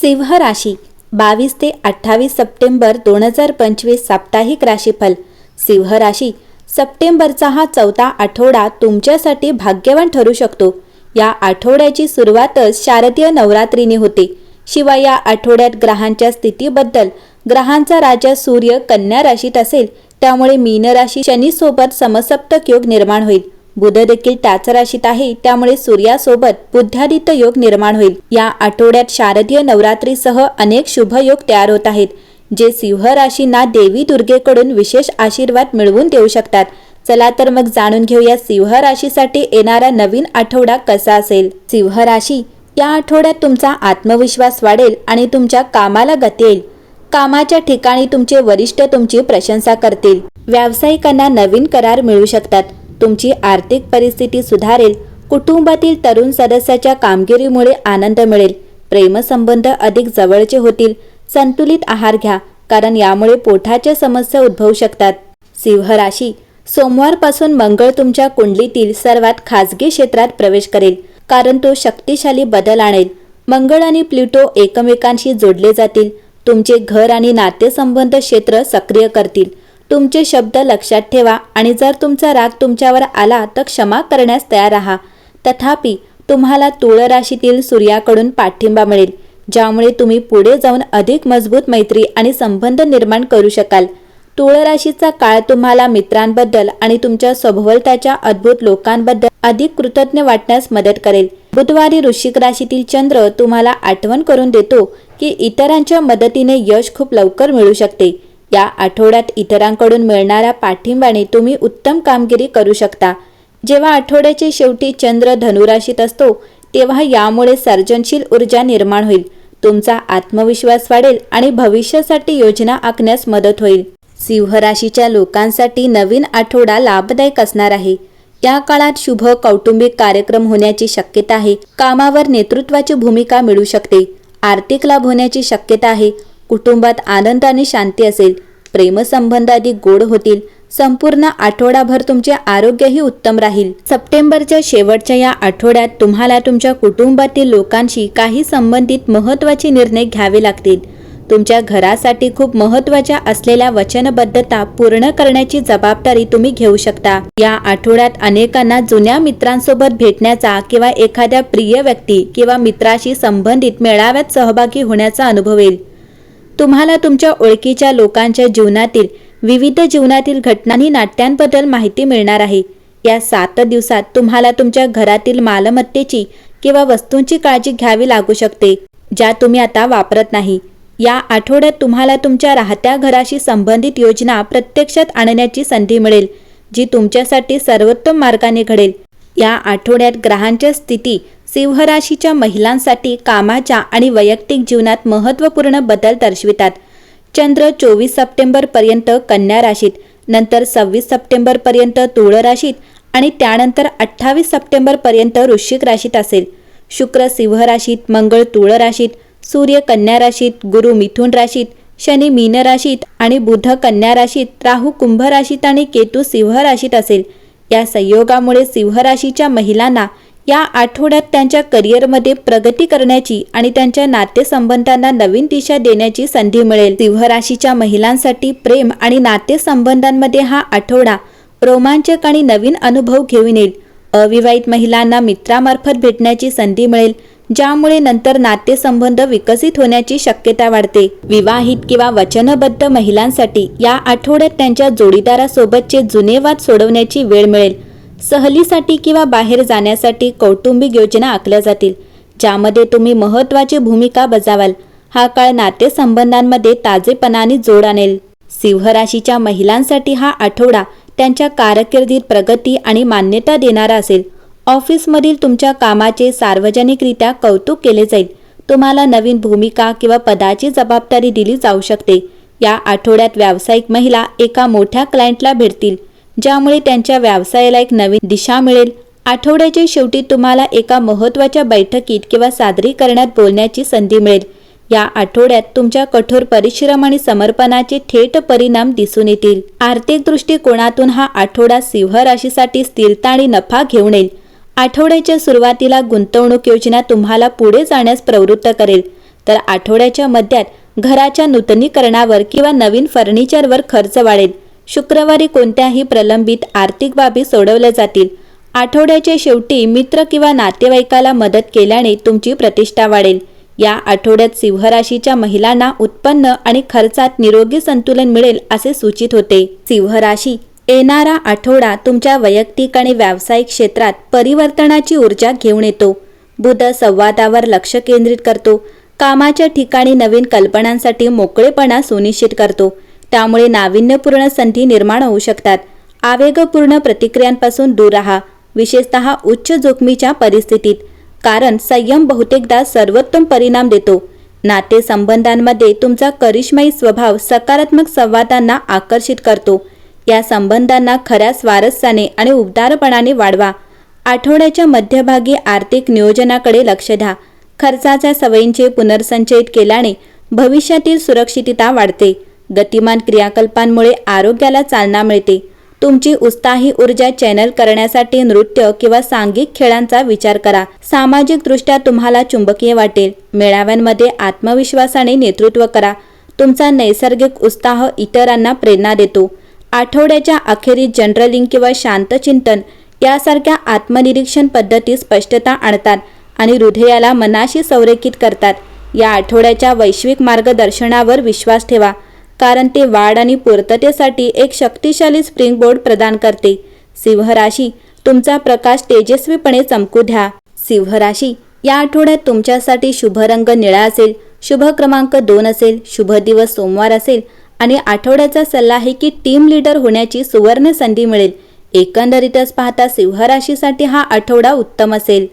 सिंह राशी बावीस ते अठ्ठावीस सप्टेंबर दोन हजार पंचवीस साप्ताहिक राशीफल. सिंह राशी सप्टेंबरचा हा चौथा आठवडा तुमच्यासाठी भाग्यवान ठरू शकतो. या आठवड्याची सुरुवातच शारदीय नवरात्रीने होते. शिवाय या आठवड्यात ग्रहांच्या स्थितीबद्दल ग्रहांचा राजा सूर्य कन्या राशीत असेल त्यामुळे मीन राशी शनीसोबत समसप्तक योग निर्माण होईल. बुध देखील त्याच राशीत आहे त्यामुळे सूर्यासोबत बुद्धादित्य योग निर्माण होईल. या आठवड्यात शारदीय नवरात्रीसह अनेक शुभ योग तयार होत आहेत जे सिंह राशींना देवी दुर्गेकडून विशेष आशीर्वाद मिळवून देऊ शकतात. चला तर मग जाणून घेऊया सिंह राशीसाठी येणारा नवीन आठवडा कसा असेल. सिंह राशी या आठवड्यात तुमचा आत्मविश्वास वाढेल आणि तुमच्या कामाला गती येईल. कामाच्या ठिकाणी तुमचे वरिष्ठ तुमची प्रशंसा करतील. व्यावसायिकांना नवीन करार मिळू शकतात. तुमची आर्थिक परिस्थिती सुधारेल कुटुंबातील तरुण सदस्याच्या कामगिरीमुळे आनंद मिळेल प्रेमसंबंध अधिक जवळचे होतील संतुलित आहार घ्या कारण यामुळे पोटाच्या समस्या उद्भवू शकतात. सिंह राशी सोमवारपासून मंगळ तुमच्या कुंडलीतील सर्वात खाजगी क्षेत्रात प्रवेश करेल कारण तो शक्तिशाली बदल आणेल. मंगळ आणि प्लुटो एकमेकांशी जोडले जातील तुमचे घर आणि नातेसंबंध क्षेत्र सक्रिय करतील. तुमचे शब्द लक्षात ठेवा आणि जर तुमचा राग तुमच्यावर आला तर क्षमा करण्यास तयार राहा. तथापि तुम्हाला तुळ राशीतील सूर्याकडून पाठिंबा मिळेल ज्यामुळे तुम्ही पुढे जाऊन अधिक मजबूत मैत्री आणि संबंध निर्माण करू शकाल. तुळ राशीचा काळ तुम्हाला मित्रांबद्दल आणि तुमच्या सभोवताच्या अद्भुत लोकांबद्दल अधिक कृतज्ञ वाटण्यास मदत करेल. बुधवारी ऋषिक राशीतील चंद्र तुम्हाला आठवण करून देतो की इतरांच्या मदतीने यश खूप लवकर मिळू शकते. या आठवड्यात इतरांकडून मिळणाऱ्या पाठिंबाने तुम्ही उत्तम कामगिरी करू शकता. जेव्हा आठवड्याचे शेवटी चंद्र धनुराशीत असतो तेव्हा यामुळे सर्जनशील ऊर्जा निर्माण होईल. तुमचा आत्मविश्वास वाढेल आणि भविष्यासाठी योजना आखण्यास मदत होईल. सिंह राशीच्या लोकांसाठी नवीन आठवडा लाभदायक असणार आहे. या काळात शुभ कौटुंबिक कार्यक्रम होण्याची शक्यता आहे. कामावर नेतृत्वाची भूमिका मिळू शकते. आर्थिक लाभ होण्याची शक्यता आहे. कुटुंबात आनंद आणि शांती असेल प्रेमसंबंध अधिक गोड होतील संपूर्ण आठवडाभर तुमचे आरोग्यही उत्तम राहील. सप्टेंबरच्या शेवटच्या या आठवड्यात तुम्हाला तुमच्या कुटुंबातील लोकांशी काही संबंधित महत्त्वाचे निर्णय घ्यावे लागतील. तुमच्या घरासाठी खूप महत्त्वाच्या असलेल्या वचनबद्धता पूर्ण करण्याची जबाबदारी तुम्ही घेऊ शकता. या आठवड्यात अनेकांना जुन्या मित्रांसोबत भेटण्याचा किंवा एखाद्या प्रिय व्यक्ती किंवा मित्राशी संबंधित मेळाव्यात सहभागी होण्याचा अनुभव येईल. तुम्हाला तुमच्या ओळखीच्या लोकांच्या जीवनातील विविध जीवनातील घटनांनी नाट्यांबद्दल माहिती मिळणार आहे. या सात दिवसात तुम्हाला तुमच्या घरातील मालमत्तेची किंवा वस्तूंची काळजी घ्यावी लागू शकते ज्या तुम्ही आता वापरत नाही. या आठवड्यात तुम्हाला तुमच्या राहत्या घराशी संबंधित योजना प्रत्यक्षात आणण्याची संधी मिळेल जी तुमच्यासाठी सर्वोत्तम मार्गाने घडेल. या आठवड्यात ग्रहांच्या स्थिती सिंहराशीच्या महिलांसाठी कामाच्या आणि वैयक्तिक जीवनात महत्त्वपूर्ण बदल दर्शवितात. चंद्र चोवीस सप्टेंबरपर्यंत कन्या राशीत नंतर सव्वीस सप्टेंबरपर्यंत तुळ राशीत आणि त्यानंतर अठ्ठावीस सप्टेंबरपर्यंत वृश्चिक राशीत असेल. शुक्र सिंह राशीत मंगळ तुळ राशीत सूर्य कन्या राशीत गुरु मिथुन राशीत शनी मीन राशीत आणि बुध कन्या राशीत राहू कुंभ राशीत आणि केतू सिंह राशीत असेल. या संयोगामुळे सिंहराशीच्या महिलांना या आठवड्यात त्यांच्या करिअरमध्ये प्रगती करण्याची आणि त्यांच्या नातेसंबंधांना नवीन दिशा देण्याची संधी मिळेल. सिंहराशीच्या महिलांसाठी प्रेम आणि नातेसंबंधांमध्ये हा आठवडा रोमांचक आणि नवीन अनुभव घेऊन येईल. अविवाहित महिलांना मित्रामार्फत भेटण्याची संधी मिळेल. ज्यामुळे नंतर नातेसंबंध विकसित होण्याची शक्यता वाढते. विवाहित किंवा वचनबद्ध महिलांसाठी या आठवड्यात त्यांच्या जोडीदारासोबतचे जुने वाद सोडवण्याची वेळ मिळेल. सहलीसाठी किंवा बाहेर जाण्यासाठी कौटुंबिक योजना आखल्या जातील ज्यामध्ये तुम्ही महत्त्वाची भूमिका बजावाल. हा काळ नातेसंबंधांमध्ये ताजेपणाने जोड आणेल. सिंहराशीच्या महिलांसाठी हा आठवडा त्यांच्या कारकिर्दीत प्रगती आणि मान्यता देणारा असेल. ऑफिसमधील तुमच्या कामाचे सार्वजनिकरित्या कौतुक केले जाईल. तुम्हाला नवीन भूमिका किंवा पदाची जबाबदारी दिली जाऊ शकते. या आठवड्यात व्यावसायिक महिला एका मोठ्या क्लायंटला भेटतील ज्यामुळे त्यांच्या व्यवसायाला एक नवीन दिशा मिळेल. आठवड्याच्या शेवटी तुम्हाला एका महत्त्वाच्या बैठकीत किंवा सादरीकरणात बोलण्याची संधी मिळेल. या आठवड्यात तुमच्या कठोर परिश्रम आणि समर्पणाचे थेट परिणाम दिसून येतील. आर्थिक दृष्टिकोनातून हा आठवडा सिंह राशीसाठी स्थिरता आणि नफा घेऊन येईल. आठवड्याच्या सुरुवातीला गुंतवणूक योजना तुम्हाला पुढे जाण्यास प्रवृत्त करेल. तर आठवड्याच्या मध्यात घराच्या नूतनीकरणावर किंवा नवीन फर्निचरवर खर्च वाढेल. शुक्रवारी कोणत्याही प्रलंबित आर्थिक बाबी सोडवल्या जातील. आठवड्याच्या शेवटी मित्र किंवा नातेवाईकाला मदत केल्याने तुमची प्रतिष्ठा वाढेल. या आठवड्यात सिंहराशीच्या महिलांना उत्पन्न आणि खर्चात निरोगी संतुलन मिळेल असे सूचित होते. सिंहराशी येणारा आठवडा तुमच्या वैयक्तिक आणि व्यावसायिक क्षेत्रात परिवर्तनाची ऊर्जा घेऊन येतो. बुध संवादावर लक्ष केंद्रित करतो. कामाच्या ठिकाणी नवीन कल्पनांसाठी मोकळेपणा सुनिश्चित करतो. त्यामुळे नाविन्यपूर्ण संधी निर्माण होऊ शकतात. आवेगपूर्ण प्रतिक्रियांपासून दूर राहा. विशेषतः उच्च जोखमीच्या परिस्थितीत. कारण संयम बहुतेकदा सर्वोत्तम परिणाम देतो. नातेसंबंधांमध्ये तुमचा करिश्माई स्वभाव सकारात्मक संवादांना आकर्षित करतो. या संबंधांना खऱ्या स्वारस्याने आणि उबदारपणाने वाढवा. आठवड्याच्या मध्यभागी आर्थिक नियोजनाकडे लक्ष द्या. खर्चाच्या सवयींचे पुनर्संचयित केल्याने भविष्यातील सुरक्षितता वाढते. गतिमान क्रियाकल्पांमुळे आरोग्याला चालना मिळते. तुमची उत्साही ऊर्जा चॅनल करण्यासाठी नृत्य किंवा सांघिक खेळांचा विचार करा. सामाजिकदृष्ट्या तुम्हाला चुंबकीय वाटेल. मेळाव्यांमध्ये आत्मविश्वासाने नेतृत्व करा. तुमचा नैसर्गिक उत्साह इतरांना प्रेरणा देतो. आठवड्याच्या अखेरीस जनरलिंग किंवा शांतचिंतन यासारख्या आत्मनिरीक्षण पद्धती स्पष्टता आणतात आणि हृदयाला मनाशी संरेखित करतात. या आठवड्याच्या वैश्विक मार्गदर्शनावर विश्वास ठेवा कारण ते वाढ आणि पूर्ततेसाठी एक शक्तिशाली स्प्रिंग बोर्ड प्रदान करते. सिंहराशी तुमचा प्रकाश तेजस्वीपणे चमकू द्या. सिंहराशी या आठवड्यात तुमच्यासाठी शुभ रंग निळा असेल शुभ क्रमांक दोन असेल शुभ दिवस सोमवार असेल आणि आठवड्याचा सल्ला आहे की टीम लीडर होण्याची सुवर्ण संधी मिळेल. एकंदरीतच पाहता सिंहराशीसाठी हा आठवडा उत्तम असेल.